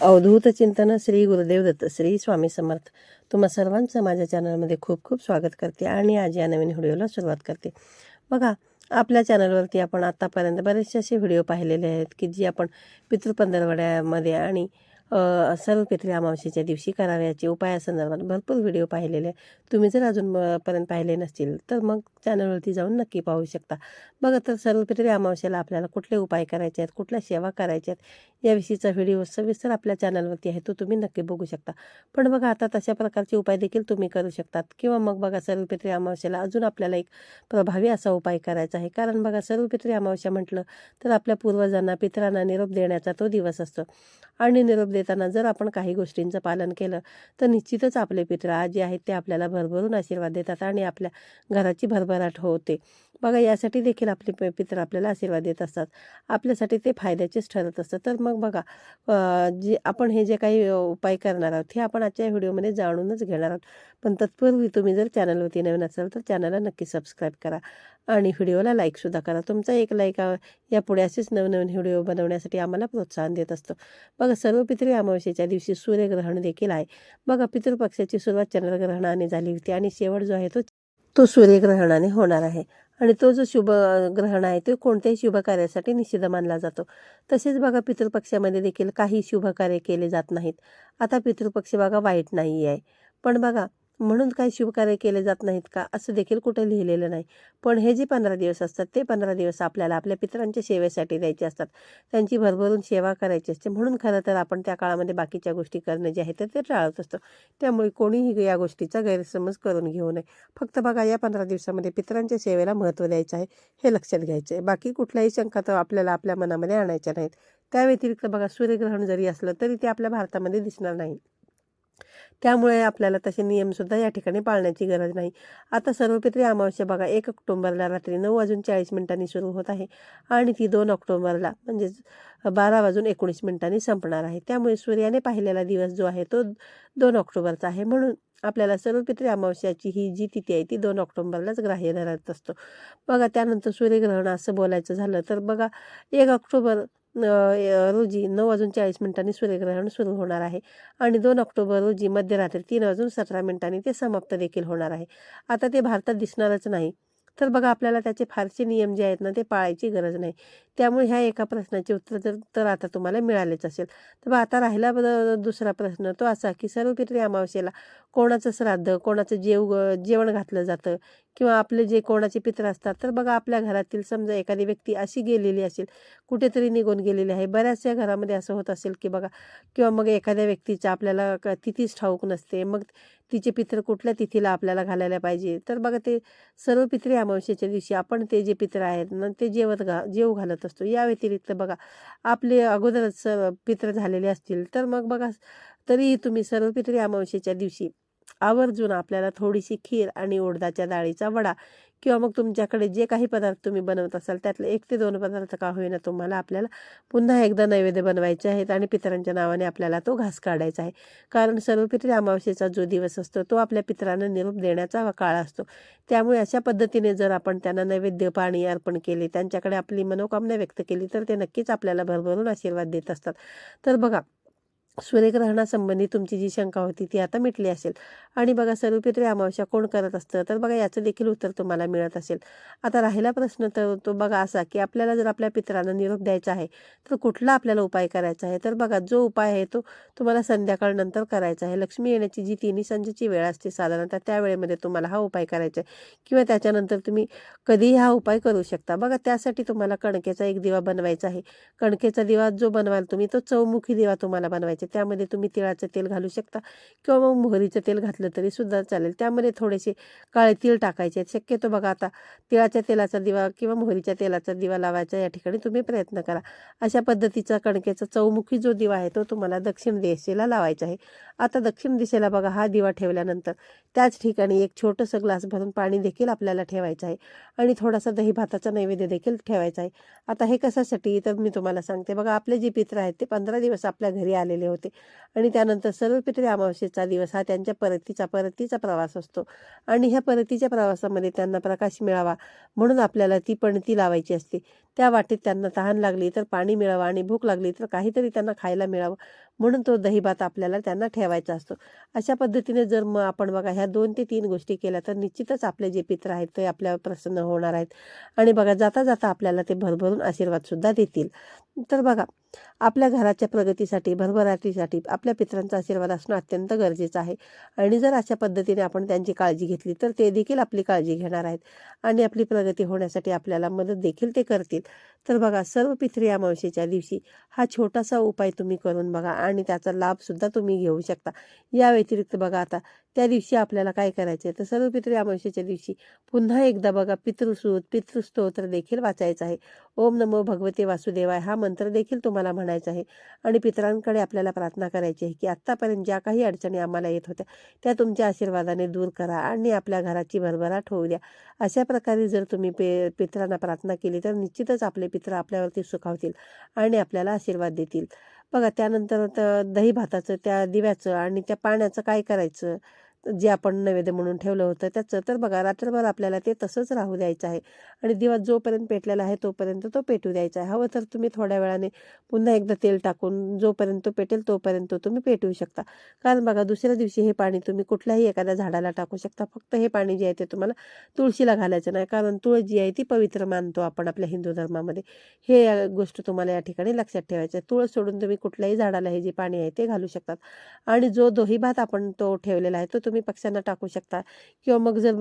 अवधूत चिंतन श्री गुरुदेव दत्त श्री स्वामी समर्थ. तुम्हा सर्वांचं माझ्या चॅनलमध्ये खूप खूप स्वागत करते आणि आज या नवीन व्हिडिओला सुरुवात करते. बघा आपल्या चॅनलवरती आपण आत्तापर्यंत बरेचसे असे व्हिडिओ पाहिलेले आहेत की जी आपण पितृपंधरवड्यामध्ये आणि सर्व पितृ अमावस्येच्या दिवशी करावयाचे उपायासंदर्भात भरपूर व्हिडिओ पाहिलेले. तुम्ही जर अजून पाहिले नसतील तर मग चॅनलवरती जाऊन नक्की पाहू शकता. बघा तर सर्व पितृ अमावस्येला आपल्याला कुठले उपाय करायचे आहेत कुठल्या सेवा करायच्या आहेत याविषयीचा व्हिडिओ सविस्तर आपल्या चॅनलवरती आहे तो तुम्ही नक्की बघू शकता. पण बघा आता तशा प्रकारचे उपाय देखील तुम्ही करू शकतात. किंवा मग बघा सर्व पितृ अमावस्येला अजून आपल्याला एक प्रभावी असा उपाय करायचा आहे. कारण बघा सर्व पितृ अमावस्या म्हटलं तर आपल्या पूर्वजांना पितरांना निरोप देण्याचा तो दिवस असतो. आणि निरोप देताना जर आपण काही गोष्टींचं पालन केलं तर निश्चितच आपले पित्र आज जे आहेत ते आपल्याला भरभरून आशीर्वाद देतात आणि आपल्या घराची भरभराट होते. बघा यासाठी देखील आपले प- आपल्याला आशीर्वाद देत असतात. आपल्यासाठी ते फायद्याचेच ठरत असतं. तर मग बघा जे आपण हे जे काही उपाय करणार आहोत हे आपण आजच्या व्हिडिओमध्ये जाणूनच घेणार आहोत. पण तत्पूर्वी तुम्ही जर चॅनलवरती नवीन असाल तर चॅनलला नक्की सबस्क्राईब करा आणि व्हिडिओला लाईकसुद्धा करा. तुमचा एक लाईक यापुढे असेच नवनवीन व्हिडिओ बनवण्यासाठी आम्हाला प्रोत्साहन देत असतो. बघा सर्व पितृ अमावस्येच्या दिवशी सूर्यग्रहण देखील आहे. बघा पितृपक्षाची सुरुवात चंद्रग्रहणाने झाली होती आणि शेवट जो आहे तो तो सूर्यग्रहणाने होणार आहे. आणि तो जो शुभ ग्रहण आहे तो कोणत्याही शुभ कार्यासाठी निषिद्ध मानला जातो. तसेच बघा पितृपक्षामध्ये देखील काही शुभ कार्य केले जात नाहीत. आता पितृपक्ष बघा वाईट नाही आहे पण बघा म्हणून काही शुभकार्य केले जात नाहीत का? असं देखील कुठे लिहिलेलं नाही. पण हे जे पंधरा दिवस असतात ते पंधरा दिवस आपल्याला आपल्या पितरांच्या सेवेसाठी द्यायचे असतात. त्यांची भरभरून सेवा करायची असते. म्हणून खरं तर आपण त्या काळामध्ये बाकीच्या गोष्टी करणं जे आहे तर ते टाळत असतो. त्यामुळे कोणीही या गोष्टीचा गैरसमज करून घेऊ नये. फक्त बघा या पंधरा दिवसामध्ये पितरांच्या सेवेला महत्त्व द्यायचं आहे हे लक्षात घ्यायचं आहे. बाकी कुठल्याही शंका तर आपल्याला आपल्या मनामध्ये आणायच्या नाहीत. त्या व्यतिरिक्त बघा सूर्यग्रहण जरी असलं तरी ते आपल्या भारतामध्ये दिसणार नाही त्यामुळे आपल्याला तसे नियमसुद्धा या ठिकाणी पाळण्याची गरज नाही. आता सर्वपित्री अमावस्या बघा एक ऑक्टोंबरला रात्री नऊ वाजून चाळीस मिनिटांनी सुरू होत आहे आणि ती दोन ऑक्टोंबरला म्हणजेच बारा वाजून एकोणीस मिनिटांनी संपणार आहे. त्यामुळे सूर्याने पाहिलेला दिवस जो आहे तो दोन ऑक्टोबरचा आहे. म्हणून आपल्याला सर्वपित्री अमावस्याची ही जी तिथी आहे ती दोन ऑक्टोबरलाच ग्राह्य धरत असतो. बघा त्यानंतर सूर्यग्रहण असं बोलायचं झालं तर बघा एक ऑक्टोबर रोजी नऊ वाजून चाळीस मिनिटांनी सूर्यग्रहण सुरू होणार आहे. आणि दोन ऑक्टोबर रोजी मध्यरात्री तीन वाजून सतरा मिनिटांनी ते समाप्त देखील होणार आहे. आता ते भारतात दिसणारच नाही. तर बघा आपल्याला त्याचे फारसे नियम जे आहेत ना ते पाळायची गरज नाही. त्यामुळे ह्या एका प्रश्नाचे उत्तर तर तर आता तुम्हाला मिळालेच असेल. तर आता राहिला दुसरा प्रश्न तो असा की सर्वपित्री अमावस्येला कोणाचं श्राद्ध कोणाचं जेव जेवण घातलं जातं? किंवा आपले जे कोणाचे पित्र असतात तर बघा आपल्या घरातील समजा एखादी व्यक्ती अशी गेलेली असेल कुठेतरी निघून गेलेली आहे. बऱ्याचशा घरामध्ये असं होत असेल की बघा किंवा मग एखाद्या व्यक्तीच्या आपल्याला तिथीच ठाऊक नसते. मग तिचे पित्र कुठल्या तिथीला आपल्याला घालायला पाहिजे? तर बघा ते सर्व पित्रे अमावस्येच्या दिवशी आपण ते जे पित्र आहेत ना ते जेवत घा जेव घालत असतो. या व्यतिरिक्त बघा आपले अगोदरच पित्र झालेले असतील तर मग बघा तरीही तुम्ही सर्व पित्रे अमावस्येच्या दिवशी आवर्जून आपल्याला थोडीशी खीर आणि उडदाच्या डाळीचा वडा किंवा मग तुमच्याकडे जे काही पदार्थ तुम्ही बनवत असाल त्यातले एक ते दोन पदार्थ का होईना तुम्हाला आपल्याला पुन्हा एकदा नैवेद्य बनवायचे आहेत आणि पितरांच्या नावाने आपल्याला तो घास काढायचा आहे. कारण सर्व पितृ अमावस्येचा जो दिवस असतो तो आपल्या पितरांना निरोप देण्याचा काळ असतो. त्यामुळे अशा पद्धतीने जर आपण त्यांना नैवेद्य पाणी अर्पण केले त्यांच्याकडे आपली मनोकामना व्यक्त केली तर ते नक्कीच आपल्याला भरभरून आशीर्वाद देत असतात. तर बघा सूर्यग्रहणासंबंधी तुमची जी शंका होती ती आता मिटली असेल. आणि बघा सर्वपित्री अमावस्या कोण करत असतं? तर बघा याचं देखील उत्तर तुम्हाला मिळत असेल. आता राहिला प्रश्न तर तो बघा असा की आपल्याला जर आपल्या पितरांना निरोप द्यायचा आहे तर कुठला आपल्याला उपाय करायचा आहे? तर बघा जो उपाय आहे तो तुम्हाला संध्याकाळनंतर करायचा आहे. लक्ष्मी येण्याची जी तिन्ही संजेची वेळ असते साधारणतः त्या वेळेमध्ये तुम्हाला हा उपाय करायचा आहे. किंवा त्याच्यानंतर तुम्ही कधीही हा उपाय करू शकता. बघा त्यासाठी तुम्हाला कणकेचा एक दिवा बनवायचा आहे. कणकेचा दिवा जो बनवाल तुम्ही तो चौमुखी दिवा तुम्हाला बनवायचा आहे. त्यामध्ये तुम्ही तिळाचं तेल घालू शकता किंवा मग मोहरीचं तेल घातलं तरी सुद्धा चालेल. त्यामध्ये थोडेसे काळे तीळ टाकायचे आहेत. शक्यतो बघा आता तिळाच्या तेलाचा दिवा किंवा मोहरीच्या तेलाचा दिवा लावायचा या ठिकाणी तुम्ही प्रयत्न करा. अशा पद्धतीचा कणकेचा चौमुखी जो दिवा आहे तो तुम्हाला दक्षिण दिशेला लावायचा आहे. आता दक्षिण दिशेला बघा हा दिवा ठेवल्यानंतर त्याच ठिकाणी एक छोटंसं ग्लास भरून पाणी देखील आपल्याला ठेवायचं आहे आणि थोडासा दही भाताचा नैवेद्य देखील ठेवायचा आहे. आता हे कशासाठी? तर मी तुम्हाला सांगते. बघा आपले जे पित्र आहेत ते पंधरा दिवस आपल्या घरी आलेले होते. आणि त्यानंतर सर्व अमावस्येचा दिवस हा त्यांच्या परतीचा परतीचा प्रवास असतो. आणि ह्या परतीच्या प्रवासामध्ये त्यांना प्रकाश मिळावा म्हणून आपल्याला ती पणती लावायची असते. त्या वाटेत त्यांना तहान लागली तर पाणी मिळावं आणि भूक लागली तर काहीतरी त्यांना खायला मिळावं. म्हणून तो दहीभात आपल्याला त्यांना ठेवायचा असतो. अशा पद्धतीने जर मग आपण बघा ह्या दोन ते तीन गोष्टी केल्या तर निश्चितच आपले जे पित्र आहेत ते आपल्यावर प्रसन्न होणार आहेत. आणि बघा जाता जाता आपल्याला ते भरभरून आशीर्वादसुद्धा देतील. तर बघा आपल्या घराच्या प्रगतीसाठी भरभराटीसाठी आपल्या पित्रांचा आशीर्वाद असणं अत्यंत गरजेचं आहे. आणि जर अशा पद्धतीने आपण त्यांची काळजी घेतली तर ते देखील आपली काळजी घेणार आहेत. आणि आपली प्रगती होण्यासाठी आपल्याला मदत देखील ते करतील. तर बघा सर्व पित्री अमावस्येच्या दिवशी हा छोटासा उपाय तुम्ही करून बघा आणि त्याचा लाभसुद्धा तुम्ही घेऊ शकता. या व्यतिरिक्त बघा आता त्या दिवशी आपल्याला काय करायचं आहे तर सर्व पितृ अमावस्येच्या दिवशी पुन्हा एकदा बघा पितृसूत पितृस्तोत्र देखील वाचायचं आहे. ओम नमो भगवते वासुदेवाय हा मंत्र देखील तुम्हाला म्हणायचा आहे. आणि पितरांकडे आपल्याला प्रार्थना करायची आहे की आत्तापर्यंत ज्या काही अडचणी आम्हाला येत होत्या त्या तुमच्या आशीर्वादाने दूर करा आणि आपल्या घराची भरभराट होऊ द्या. अशा प्रकारे जर तुम्ही पे पितरांना प्रार्थना केली तर निश्चितच आपले पित्र आपल्यावरती सुखावतील आणि आपल्याला आशीर्वाद देतील. बघा त्यानंतर दही भाताचं त्या दिव्याचं आणि त्या पाण्याचं काय करायचं? जे आपण नैवेद्य म्हणून ठेवलं होतं त्याचं तर बघा रात्रभर आपल्याला ते तसंच राहू द्यायचं आहे. आणि दिवा जोपर्यंत पेटलेला आहे तोपर्यंत तो पेटू द्यायचा आहे. हवं तर तुम्ही थोड्या वेळाने पुन्हा एकदा तेल टाकून जोपर्यंत तो पेटेल तोपर्यंत तुम्ही पेटवू शकता. कारण बघा दुसऱ्या दिवशी हे पाणी तुम्ही कुठल्याही एखाद्या झाडाला टाकू शकता. फक्त हे पाणी जे आहे ते तुम्हाला तुळशीला घालायचं नाही. कारण तुळस जी आहे ती पवित्र मानतो आपण आपल्या हिंदू धर्मामध्ये. हे गोष्ट तुम्हाला या ठिकाणी लक्षात ठेवायचं आहे. तुळस सोडून तुम्ही कुठल्याही झाडाला हे जे पाणी आहे ते घालू शकतात. आणि जो दोही भात आपण तो ठेवलेला आहे तो तुम्ही पक्ष्यांना टाकू शकता. किंवा मग जर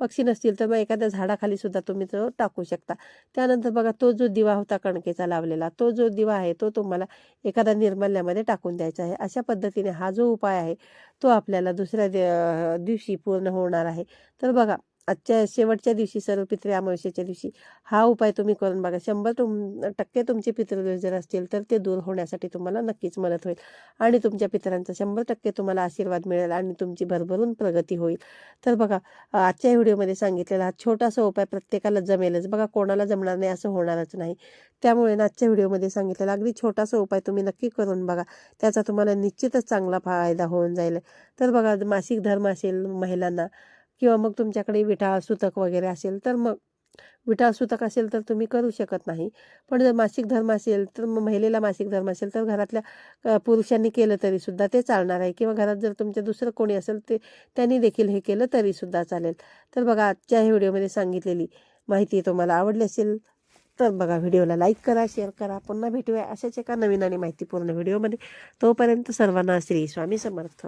पक्षी नसतील तर मग एखाद्या झाडाखाली सुद्धा तुम्ही तो टाकू शकता. त्यानंतर बघा तो जो दिवा होता कणकेचा लावलेला तो जो दिवा आहे तो तुम्हाला एखाद्या निर्मल्यामध्ये टाकून द्यायचा आहे. अशा पद्धतीने हा जो उपाय आहे तो आपल्याला दुसऱ्या दिवशी पूर्ण होणार आहे. तर बघा आजच्या शेवटच्या दिवशी सर्व पितृ अमावस्येच्या दिवशी हा उपाय तुम्ही करून बघा. शंभर तुम टक्के तुमचे पितृदोष जर असतील तर ते दूर होण्यासाठी तुम्हाला नक्कीच मदत होईल. आणि तुमच्या पितरांचा शंभर टक्के तुम्हाला आशीर्वाद मिळेल आणि तुमची भरभरून प्रगती होईल. तर बघा आजच्या व्हिडिओमध्ये सांगितलेला हा छोटासा उपाय प्रत्येकाला जमेलच. बघा कोणाला जमणार नाही असं होणारच नाही. त्यामुळे आजच्या व्हिडिओमध्ये सांगितलेला अगदी छोटासा उपाय तुम्ही नक्की करून बघा. त्याचा तुम्हाला निश्चितच चांगला फायदा होऊन जाईल. तर बघा मासिक धर्म असेल महिलांना किंवा मग तुमच्याकडे विठा सुतक वगैरे असेल तर मग विठा सुतक असेल तर तुम्ही करू शकत नाही. पण जर मासिक धर्म असेल तर मग महिलेला मासिक धर्म असेल तर घरातल्या पुरुषांनी केलं तरी सुद्धा ते चालणार आहे. किंवा घरात जर तुमच्या दुसरं कोणी असेल ते त्यांनी देखील हे केलं तरी सुद्धा चालेल. तर बघा आजच्या व्हिडिओमध्ये सांगितलेली माहिती तुम्हाला आवडली असेल तर बघा व्हिडिओला लाईक करा शेअर करा. पुन्हा भेटूया अशाच एका नवीन आणि माहितीपूर्ण व्हिडिओमध्ये. तोपर्यंत सर्वांना श्री स्वामी समर्थ.